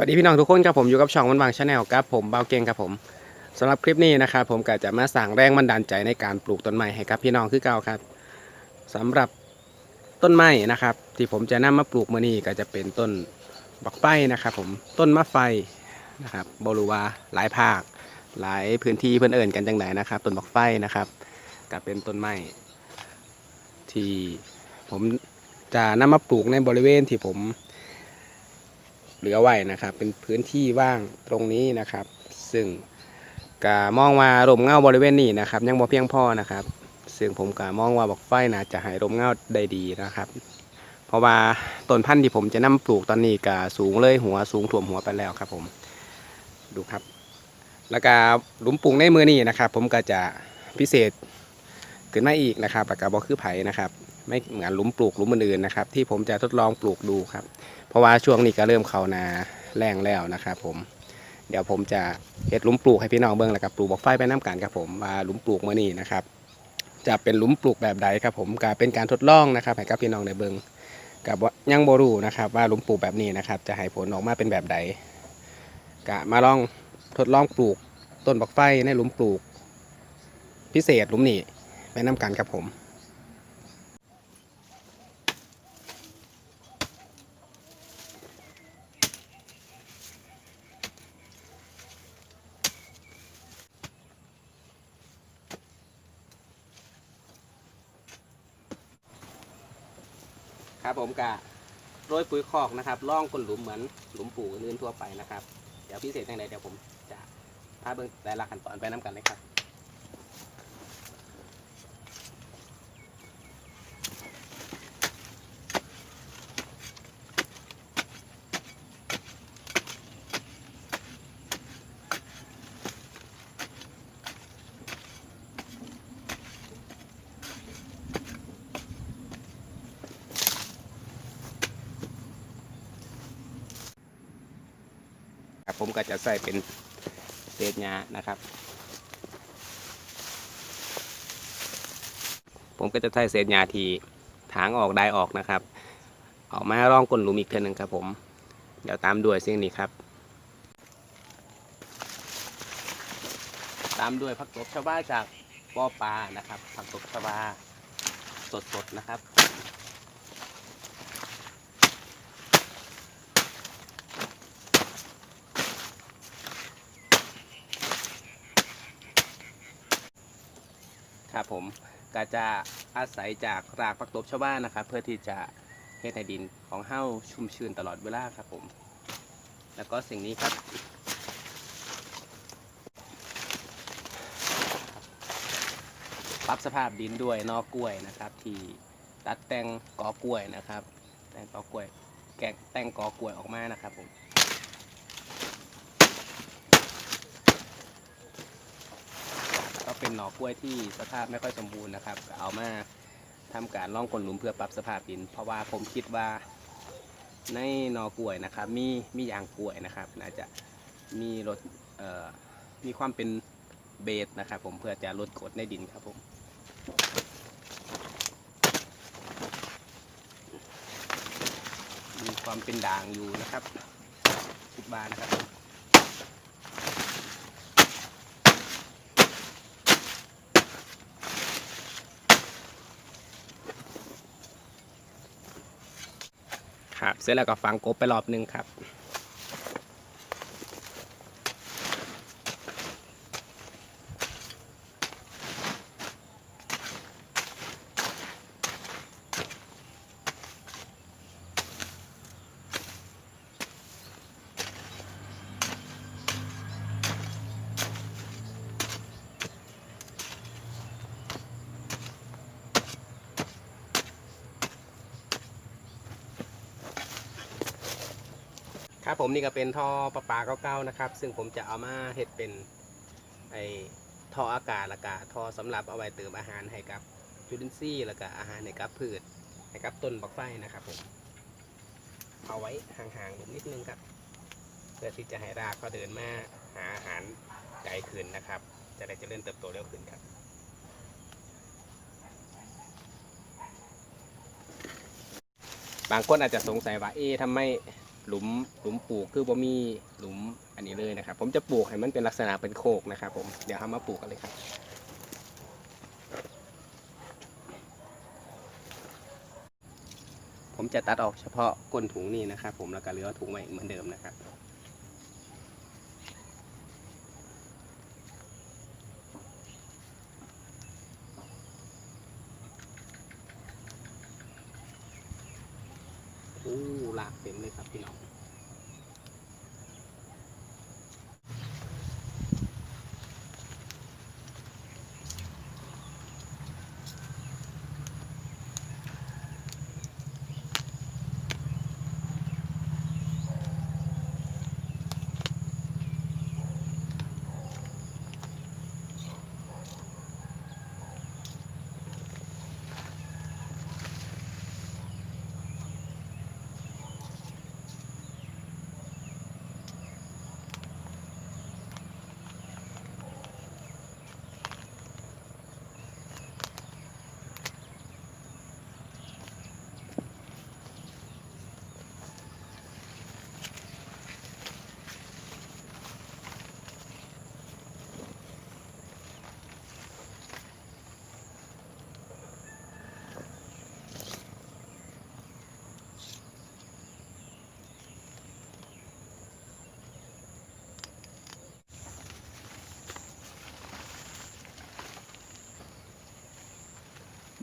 วัสดีพี่น้องทุกคนครับผมอยู่กับช่องวันวางชาแนลครับผมเบาเก่งครับผมสำหรับคลิปนี้นะครับผมก็จะมาสั่งแรงบันดาลใจในการปลูกต้นไม้ให้กับพี่น้องคือเก่าครับสำหรับต้นไม้นะครับ ที่ผมจะนำมาปลูกมื่อนี้ก็จะเป็นต้นบักไฟนะครับ ผมต้นมะไฟนะครับบรูวาหลายภาค หลายพื้นที่เพื่อนเอิญกันจังไหนนะครับต้นบักไฟนะครับก็เป็นต้นไม้ที่ผมจะนำมาปลูกในบริเวณที่ผม เหลือไว้นะครับ เป็นพื้นที่ว่างตรงนี้นะครับ ซึ่งกมองว่าร่มเงาบริเวณนี้นะครับ ยังบ่เพียงพอนะครับ ซึ่งผมก็มองว่าบอกไฟน่าจะห้ร่มเงาได้ดีนะครับ เพราะว่าต้นพันธุ์ที่ผมจะนำปลูกตอนนี้ก็สูงเลยหัวสูงถ่วมหัวไปแล้วครับผมดูครับ แล้วก็หลุมปลูกในมือนี้นะครับ ผมก็จะพิเศษขึ้นมาอีกนะครับแล้วก็บ่คือไผ่นะครับ ไม่เหมือนหลุมปลูกหลุมอื่นๆนะครับ ที่ผมจะทดลองปลูกดูครับ เพราะว่าช่วงนี้ก็เริ่มเขานาแรงแล้วนะครับผมเดี๋ยวผมจะเฮ็ดหลุมปลูกให้พี่น้องเบิ่งแล้วกับปลูกบอกไฟไปน้ำกันครับผมว่าหลุมปลูกเมื่อนี้นะครับ จะเป็นหลุมปลูกแบบใดครับ ผมก็เป็นการทดลองนะครับให้กับพี่น้องได้เบิ่งกับยังบรูนะครับว่าหลุมปลูกแบบนี้นะครับ จะให้ผลออกมาเป็นแบบใดก็มาลองทดลองปลูกต้นบักไฟในหลุมปลูก พิเศษหลุมนี้ไปน้ำกันครับผม ครับ ผมกะโรยปุ๋ยคอกนะครับล่องก้นหลุมเหมือนหลุมปลูกอื่นๆทั่วไปนะครับ เดี๋ยวพิเศษยังไงเดี๋ยวผมจะพาเบิ่งแต่ละขั้นตอนไปน้ำกันเลยครับ ผมก็จะใส่เป็นเศษหญ้านะครับ ผมก็จะใส่เศษหญ้าที่ถางออกได้ออกนะครับ ออกมาร่องก้นหลุมอีกเท่นึงครับผม เดี๋ยวตามด้วยสิ่งนี้ครับ ตามด้วยผักตบชาวบ้านจากบ่อปลานะครับผักตบชวาสดๆนะครับ ครับผมก็จะอาศัยจากรากผักตบชาวบ้านนะครับ เพื่อที่จะเฮ็ดให้ดินของเฮ้าชุ่มชื้นตลอดเวลาครับผม แล้วก็สิ่งนี้ครับ ปรับสภาพดินด้วยนอกกล้วยนะครับ ที่ตัดแต่งกอกล้วยนะครับ แต่งกอกล้วยแกะแต่งกอกล้วยออกมานะครับผม เป็นหน่อกล้วยที่สภาพไม่ค่อยสมบูรณ์นะครับ เอามาทำการล่องกลหลุมเพื่อปรับสภาพดิน เพราะว่าผมคิดว่าในหนอกล้วยนะครับ มีมียางกล้วยนะครับน่าจะมีรสมีความเป็นเบสนะครับ ผมเพื่อจะลดกรดในดินครับผมมีความเป็นด่างอยู่นะครับคิดว่านะครับ ครับ เสร็จแล้วก็ฝังกบไปรอบหนึงครับับผมนี่ก็เป็นท่อประปาเก่าๆนะครับ ซึ่งผมจะเอามาเฮ็ดเป็นไอท่ออากาศละกะท่อสำหรับเอาไว้เติมอาหารให้กับจุลินทรีย์ล้วก็อาหารให้กับพืชให้กับต้นบักไฟนะครับผมเอาไว้ห่างๆนิดนึงครับ เพื่อที่จะให้รากเขาเดินมาหาอาหารไกลขึ้นนะครับ จะได้เจริญเติบโตเร็วขึ้นครับบางคนอาจจะสงสัยว่าเอ๊ะทำไม หลุมหลุมปลูกคือบ่มีหลุมอันนี้เลยนะครับ ผมจะปลูกให้มันเป็นลักษณะเป็นโคกนะครับ ผมเดี๋ยวเรามาปลูกกันเลยครับผมจะตัดออกเฉพาะก้นถุงนี่นะครับ ผมแล้วก็เหลือถุงไว้เหมือนเดิมนะครับ โอ้ลาก เต็มเลยครับพี่น้อง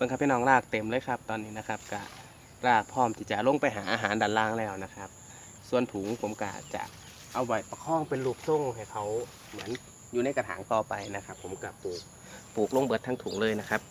บิ่งครับพี่น้องรากเต็มเลยครับ ตอนนี้นะครับกะรากพร้อมที่จะลงไปหาอาหารด้านล่างแล้วนะครับ ส่วนถุงผมกะจะเอาไว้ประคองเป็นลูกส่งให้เขาเหมือนอยู่ในกระถางต่อไปนะครับ ผมกะปลูกปลูกลงเบิดทั้งถุงเลยนะครับ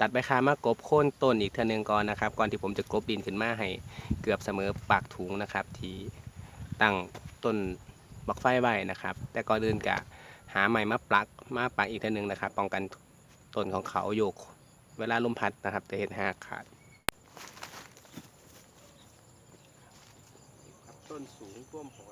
ตัดใบคามากบโค่นต้นอีกเท่านึงก่อนนะครับ ก่อนที่ผมจะกลบดินขึ้นมาให้เกือบเสมอปากถุงนะครับ ที่ตั้งต้นบักไฟไว้นะครับ แต่ก่อนอื่นกะหาใหม่มาปลักมาปักอีกเท่านึงนะครับ ป้องกันต้นของเขาโยก เวลาลมพัดนะครับจะเห็นหักขาดต้นสูงท่วมหัว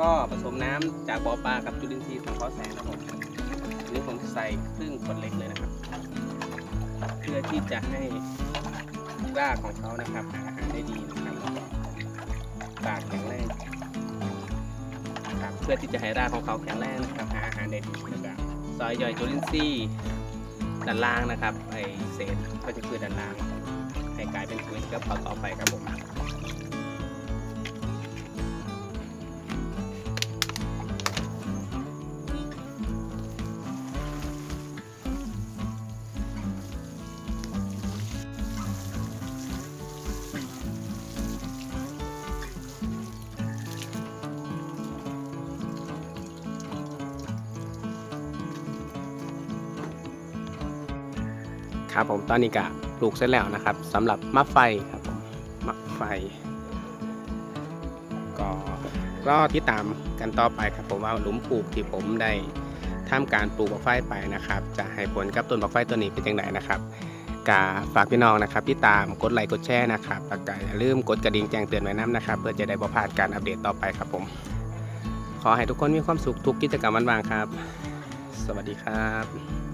ก็ผสมน้ำจากบ่อปลากับจุลินทรีย์สังเคราแสงนะครับผมอันนี้ผมใส่ครึ่งขวดเล็กเลยนะครับ เพื่อที่จะให้รากของเขานะครับหาอาหารได้ดีนะครับแล้วก็รากแข็งแรงครับเพื่อที่จะให้รากของเขาแข็งแรงนะครับหาอาหารได้ดีแล้วก็ซอยย่อยจุลินทรีย์ด้านล่างนะครับไอเศษก็จะคือด้านล่างให้กลายเป็นปุ๋ยกับเขาต่อไปครับผม ครับผมตอนนี้ก็ปลูกเสร็จแล้วนะครับสำหรับมะไฟครับผมมะไฟ ก็รอที่ตามกันต่อไปครับผมว่าหลุมปลูกที่ผมได้ทำการปลูกบักไฟไปนะครับ จะให้ผลกับต้นบักไฟตัวนี้เป็นยังไงนะครับกาฝากพี่น้องนะครับที่ตามกดไลค์กดแชร์นะครับแล้วก็อย่าลืมกดกระดิ่งแจ้งเตือนไว้น้ำนะครับ เพื่อจะได้บ่พลาดการอัปเดตต่อไปครับผม ขอให้ทุกคนมีความสุขทุกกิจกรรมวันวางครับ สวัสดีครับ